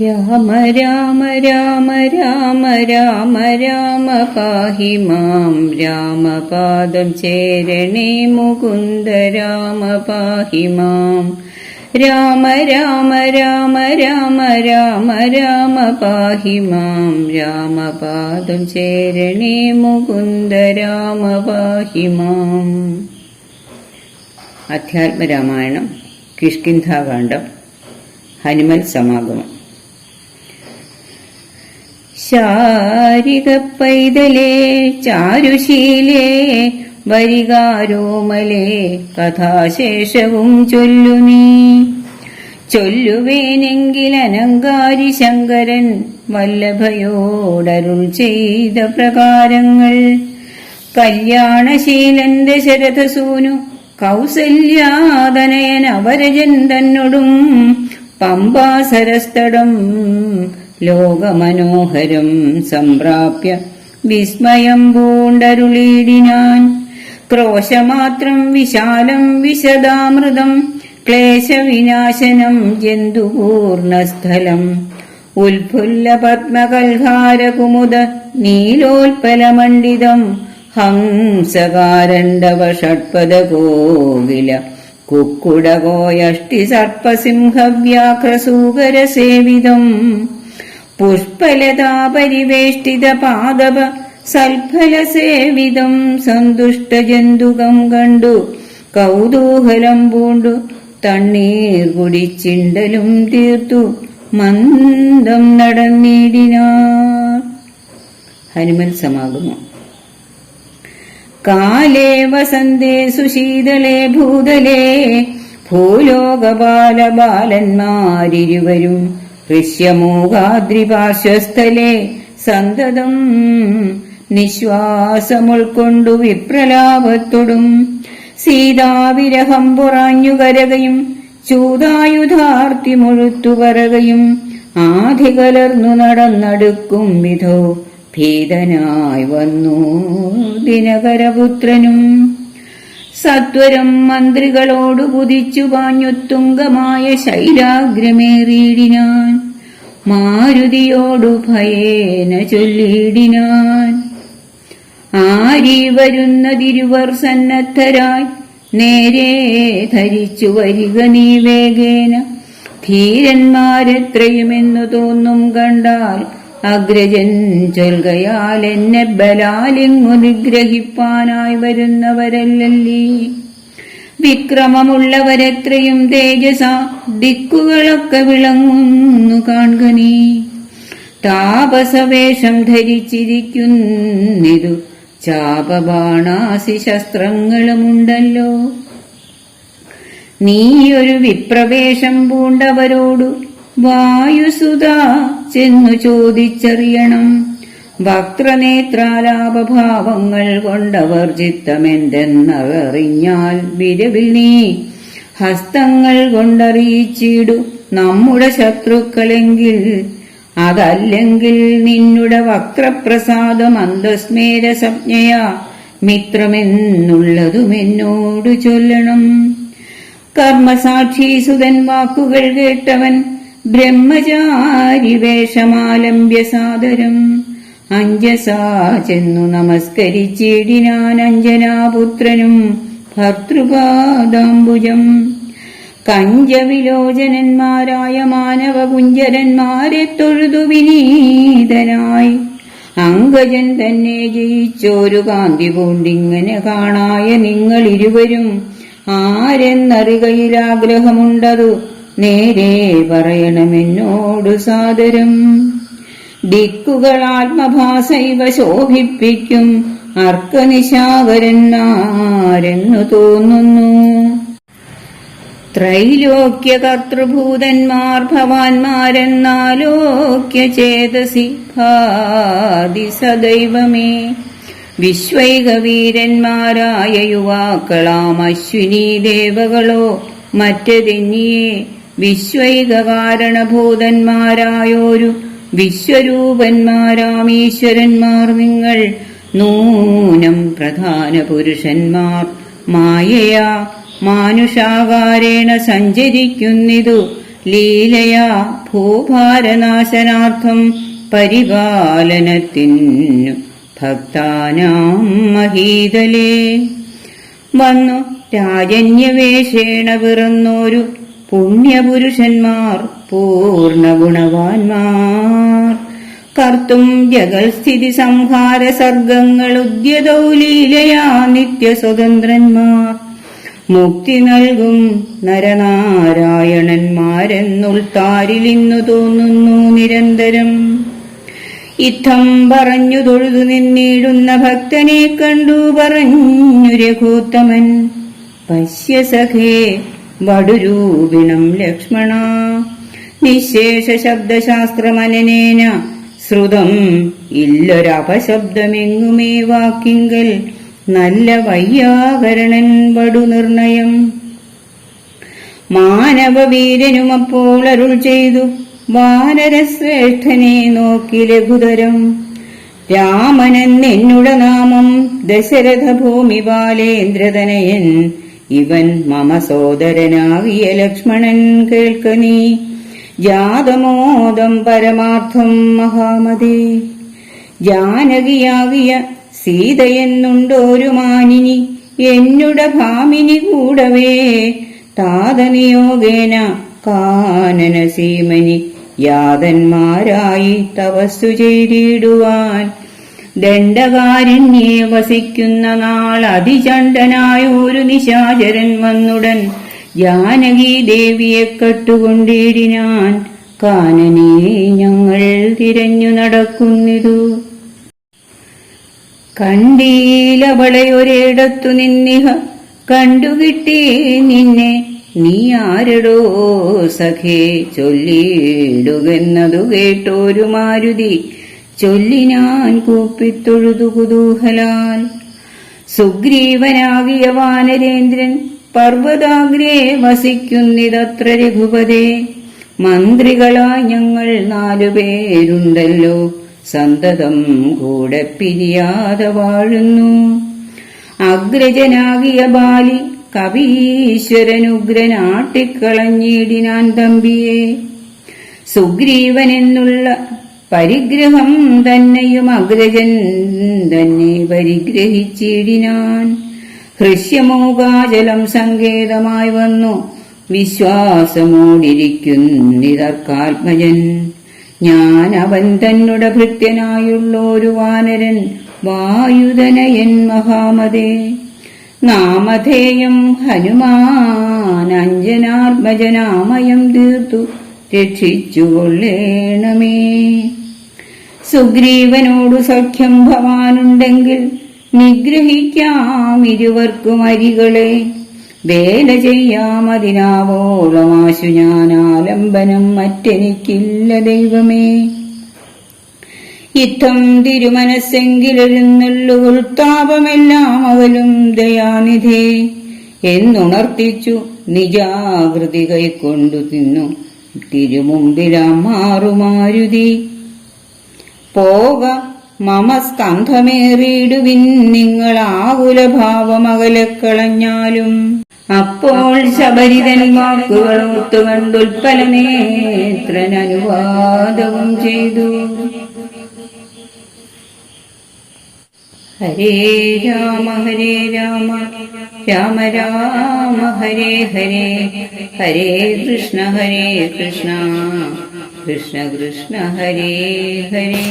രാമ രാമ രാമ രാമ രാമ രാമ പാഹി മാം രാമപാദം ചേരണേ മുകുന്ദ രാമ പാഹി മാം രാമ രാമ രാമ രാമ രാമ രാമ പാഹി മാം രാമപാദം ചേരണേ മുകുന്ദ രാമ പാഹി മാം അധ്യാത്മരാമായണം കിഷ്കിന്ധാകാന്ഡം ഹനുമൻ സമാഗമം ശാരിക പൈതലേ ചാരുശീലേ വരികാരോമലേ കഥാശേഷവും ചൊല്ലു നീ. ചൊല്ലുവേനെങ്കിൽ അനങ്കാരി ശങ്കരൻ വല്ലഭയോടരുൾ ചെയ്ത പ്രകാരങ്ങൾ. കല്യാണശീലൻ ദശരഥസൂനു കൗസല്യാതനയൻ അവരജൻ തന്നൊടും പമ്പാസരസ്തടം. ലോകമനോഹരം സംപ്രാപ്യ വിസ്മയം പൂണ്ടരുളീടിനാൻ ക്രോശമാത്രം വിശാലം വിശദാമൃതം ക്ലേശവിനാശനം ജന്തുപൂർണസ്ഥലം. ഉൽഫുല്ല പത്മകൽഹാരകുമുദ നീലോൽപലമണ്ഡിതം ഹംസകാരണ്ഡവ ഷഡ്പദ കോകില കുക്കുടകോയഷ്ടി സർപ്പസിംഹവ്യാഘ്രസൂകരസേവിതം പുഷ്പലതാ പരിവേഷ്ടിത പാദവ സൽഫലസേവിതം സന്തുഷ്ടജന്തുകം കണ്ടു. കൗതൂഹലം പൂണ്ടു. തണ്ണീർ കുടിച്ചിണ്ടലും തീർത്തു. മന്ദം നടന്നിടിനാർ ഹനുമൽ സമാഗമം. കാലേ വസന്തേ സുശീതളേ ഭൂതലേ ഭൂലോകബാലബാലന്മാരിരുവരും ഋഷ്യമൂകാദ്രിപാർശ്വസ്ഥലേ സന്തതം നിശ്വാസമുൾക്കൊണ്ടു വിപ്രലാപത്തൊടും. സീതാവിരഹം പുറാഞ്ഞു കരകയും ചൂതായുധാർത്തി മുഴുത്തു പറകയും ആധി കലർന്നു നടന്നടുക്കും വിധോ ഭീതനായി വന്നു ദിനകരപുത്രനും. സത്വരം മന്ത്രികളോടു കുതിച്ചു പാഞ്ഞുത്തുങ്കമായ ശൈലാഗ്രമേറിയിടിനാൻ. മാരുതിയോടു ഭയേന ചൊല്ലിയിടിനാൻ. ആരി വരുന്നതിരുവർ സന്നദ്ധരായി നേരെ ധരിച്ചു വരിക നീ വേഗേന. ധീരന്മാരെത്രയുമെന്നു തോന്നും കണ്ടാൽ അഗ്രജൻ ചൊൽകയാൽ എന്നെ ബലാലിങ്ങു നിഗ്രഹിപ്പാനായി വരുന്നവരല്ലല്ലീ. വിക്രമമുള്ളവരെത്രയും തേജസ ദിക്കുകളൊക്കെ വിളങ്ങുന്നു കാണുക താപസവേഷം ധരിച്ചിരിക്കുന്നിതു ചാപബാണാസി ശസ്ത്രങ്ങളുമുണ്ടല്ലോ നീയൊരു വിപ്രവേഷം പൂണ്ടവരോടു വായുസുത ചെന്നു ചോദിച്ചറിയണം. വക്രനേത്രാലാപഭാവങ്ങൾ കൊണ്ടവർ ചിത്തമെന്തെന്നറിഞ്ഞാൽ വിരവിൽ നീ ഹസ്തങ്ങൾ കൊണ്ടറിയിച്ചിടു നമ്മുടെ ശത്രുക്കളെങ്കിൽ. അതല്ലെങ്കിൽ നിന്നുടെ വക്രപ്രസാദം അന്തസ്മേര സംജ്ഞയ മിത്രമെന്നുള്ളതും എന്നോട് ചൊല്ലണം. കർമ്മസാക്ഷി സുതൻ വാക്കുകൾ കേട്ടവൻ ബ്രഹ്മചാരി വേഷമാലംബ്യ സാദരം. അഞ്ജസാ ചെന്നു നമസ്കരിച്ചിടിനാൻ അഞ്ജനാപുത്രനും ഭർത്തൃപാദാംബുജം കഞ്ചവിലോചനന്മാരായ മാനവകുഞ്ചരന്മാരെ തൊഴുതു വിനീതനായി. അങ്കജൻ തന്നെ ജയിച്ചോരു കാന്തി പൂണ്ടിങ്ങനെ കാണായ നിങ്ങൾ ഇരുവരും ആരെന്നറികയിൽ ആഗ്രഹമുണ്ടതു നേരെ പറയണമെന്നോട് സാദരം. ദിക്കുകൾ ആത്മഭാസൈവ ശോഭിപ്പിക്കും. അർക്കനിശാകരന്മാരെന്നു തോന്നുന്നു. ത്രൈലോക്യ കർത്തൃഭൂതന്മാർ ഭവാന്മാരെന്നാലോക്യ ചേതസി ഭാതി സദൈവമേ വിശ്വൈകവീരന്മാരായ യുവാക്കളാം അശ്വിനി ദേവകളോ മറ്റതെന്നിയെ വിശ്വൈക വിശ്വരൂപന്മാരാമീശ്വരന്മാർ നിങ്ങൾ. നൂനം പ്രധാന പുരുഷന്മാർ മായയാ മാനുഷാകാരേണ സഞ്ചരിക്കുന്നിതു. ലീലയാ ഭൂഭാരനാശനാർത്ഥം പരിപാലനത്തിനു ഭക്താനാം മഹീതലേ. വന്നു രാജന്യവേഷേണ പിറന്നോരു പുണ്യപുരുഷന്മാർ പൂർണ ഗുണവാന്മാർ കർത്തും ജഗൽസ്ഥിതി സംഹാര സർഗങ്ങൾ ഉദ്യതൗലീലയാ ലീലയാ നിത്യസ്വതന്ത്രന്മാർ. മുക്തി നൽകും നരനാരായണന്മാരെന്നുൾത്താരിലിന്നു തോന്നുന്നു നിരന്തരം. ഇത്തം പറഞ്ഞു തൊഴുതു നിന്നിടുന്ന ഭക്തനെ കണ്ടു പറഞ്ഞു രഘൂത്തമൻ പശ്യ സഖേ വടുരൂപിണം ലക്ഷ്മണ. നിശേഷ ശബ്ദശാസ്ത്രമനേന ശ്രുതം ഇല്ലൊരപശബ്ദമെങ്ങുമേ വാക്കിങ്കൽ. നല്ല വയ്യാകരണൻ വടു നിർണയം. മാനവവീരനും അപ്പോൾ അരുൾ ചെയ്തു വാനരശ്രേഷ്ഠനെ നോക്കി ലഘുതരം. രാമനെന്നുട നാമം ദശരഥ ഭൂമി ബാലേന്ദ്രതനയൻ ഇവൻ മമ സോദരനാകിയ ലക്ഷ്മണൻ കേൾക്ക നീ. ജാതമോദം പരമാർത്ഥം മഹാമതി. ജാനകിയാകിയ സീതയെന്നുണ്ടൊരു മാനിനി എന്നുട ഭാമിനി കൂടവേ. താതനിയോഗേന കാനന സീമനി യാതന്മാരായി തപസ്സു ചെയ്തിടുവാൻ. ദണ്ഡകാരണ്യെ വസിക്കുന്ന നാൾ അതിചണ്ഡനായ ഒരു നിശാചരൻ വന്നുടൻ. ജാനകി ദേവിയെ കട്ടുകൊണ്ടിടിനാൻ കാനനെ ഞങ്ങൾ തിരഞ്ഞു നടക്കുന്നിതു. കണ്ടീലവളെ ഒരിടത്തു നിന്നിഹ കണ്ടുകിട്ടി നിന്നെ. നീ ആരടോ സഖേ ചൊല്ലിയിടുകെന്നതു കേട്ടോരു മാരുതി ചൊല്ലിനാൻ കൂപ്പിത്തൊഴുതു കുതൂഹലാൽ. സുഗ്രീവനാകിയ വാനരേന്ദ്രൻ പർവതാഗ്രേ വസിക്കുന്നിതത്ര രഘുപതേ. മന്ത്രികളായി ഞങ്ങൾ നാലുപേരുണ്ടല്ലോ സന്തതം കൂടെ പിരിയാതെ വാഴുന്നു. അഗ്രജനാകിയ ബാലി കവീശ്വരനുഗ്രനാട്ടിക്കളഞ്ഞിടിനാൻ തമ്പിയെ. സുഗ്രീവനെന്നുള്ള പരിഗ്രഹം തന്നെയും അഗ്രജൻ തന്നെ പരിഗ്രഹിച്ചിടിനാൻ. ഹൃഷ്യമോകാചലം സങ്കേതമായി വന്നു. വിശ്വാസമോടിരിക്കുന്നിതർക്കാത്മജൻ. ഞാൻ അവൻ തന്നുടെ ഭൃത്യനായുള്ളൊരു വാനരൻ വായുധനയൻ മഹാമതേ. നാമധേയം ഹനുമാൻ അഞ്ജനാത്മജനാമയം തീർത്തു. രക്ഷിച്ചുകൊള്ളേണമേ. സുഗ്രീവനോടു സഖ്യം ഭവാനുണ്ടെങ്കിൽ നിഗ്രഹിക്കാം ഇരുവർക്കും അരികളെ. വേല ചെയ്യാമതിനാവോളമാശു ഞാൻ ആലംബനം മറ്റെനിക്കില്ല ദൈവമേ. ഇത്തം തിരുമനസ്സെങ്കിലെഴുന്നള്ളു ഉൾത്താപമെല്ലാം അവലും ദയാനിധേ. എന്നുണർത്തിച്ചു നിജാകൃതി കൈക്കൊണ്ടു തിന്നു. തിരുമുമ്പിലാം മാറുമാരുതി പോക മമ സ്കന്ധമേറിയിടുവിൻ നിങ്ങൾ ആകുലഭാവമകലക്കളഞ്ഞാലും അപ്പോൾ ശബരിതൻ വാക്കുകൾ ഓർത്തുകണ്ടുൽപ്പല നേത്രൻ അനുവാദവും ചെയ്തു. ഹരേ രാമ ഹരേ രാമ രാമ രാമ ഹരേ ഹരേ ഹരേ കൃഷ്ണ ഹരേ കൃഷ്ണ. കൃഷ്ണ കൃഷ്ണ ഹരേ ഹരേ